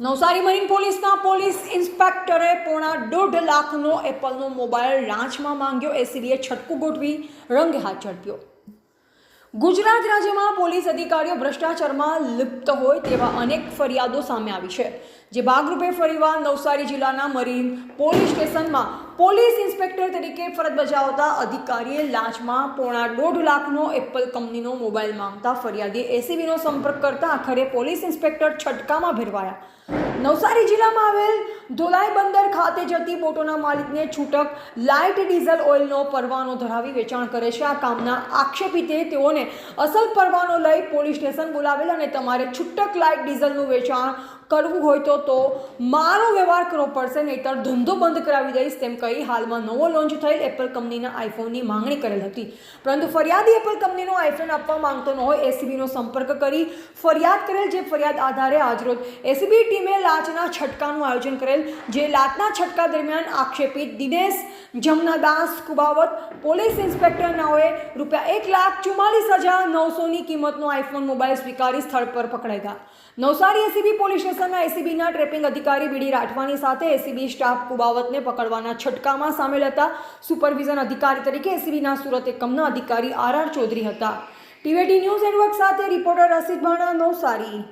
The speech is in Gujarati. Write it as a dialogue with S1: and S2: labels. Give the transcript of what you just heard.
S1: નવસારી મરીન પોલીસના પોલીસ ઇન્સ્પેક્ટરે પોણા દોઢ લાખનો એપલનો મોબાઈલ રાંચમાં માંગ્યો. એસીબીએ છટકું ગોઠવી રંગે હાથ ઝડપ્યો. ગુજરાત રાજ્યમાં પોલીસ અધિકારીઓ ભ્રષ્ટાચારમાં લિપ્ત હોય તેવા અનેક ફરિયાદો સામે આવી છે. જે ભાગરૂપે ફરીવાર નવસારી જિલ્લાના મરીન પોલીસ સ્ટેશનમાં પોલીસ ઇન્સ્પેક્ટર તરીકે ફરજ બજાવતા અધિકારીએ લાંચમાં પોણા દોઢ લાખનો એપલ કંપનીનો મોબાઈલ માંગતા ફરિયાદીએ એસીબીનો સંપર્ક કરતા આખરે પોલીસ ઇન્સ્પેક્ટર છટકામાં ભેરવાયા. નવસારી જિલ્લામાં આવેલ ધોલાઈ બંદર ખાતે જતી બોટોના માલિકને છૂટક લાઇટ ડીઝલ ઓઇલનો પરવાનો ધરાવી વેચાણ કરે છે. આ કામના આક્ષેપિતે તેઓને અસલ પરવાનો લઈ પોલીસ સ્ટેશન બોલાવેલ અને તમારે છૂટક લાઇટ ડીઝલનું વેચાણ કરવું હોય તો તો મારો વ્યવહાર કરવો પડશે, નહીંતર ધંધો બંધ કરાવી દઈશ, તેમ કહી હાલમાં નવો લોન્ચ થયેલ એપલ કંપનીના આઈફોનની માંગણી કરેલ હતી. પરંતુ ફરિયાદી એપલ કંપનીનો આઈફોન આપવા માંગતો ન હોય એસીબીનો સંપર્ક કરી ફરિયાદ કરેલ, જે ફરિયાદ આધારે આજરોજ એસીબી ટીમે લાચના છટકાનું આયોજન કરેલ, જે લાચના છટકા દરમિયાન આક્ષેપિત દિનેશ જમનાદાસ કુબાવત, પોલીસ ઇન્સ્પેક્ટર નાઓએ રૂપિયા એક લાખ ચુમ્માલીસ હજાર નવસોની કિંમતનો આઈફોન મોબાઈલ સ્વીકારી સ્થળ પર પકડાઈ નવસારી એસીબી પોલીસ સ્ટેશનના એસીબીના ટ્રેપિંગ અધિકારી બીડી રાઠવાની સાથે એસીબી સ્ટાફ કુબાવતને પકડવાના છટકામાં સામેલ હતા. સુપરવિઝન અધિકારી તરીકે એસીબીના સુરત એકમના અધિકારી આર આર ચૌધરી હતા. ટીવીટી ન્યૂઝ નેટવર્ક સાથે રિપોર્ટર રસિદ ભાણા, નવસારી.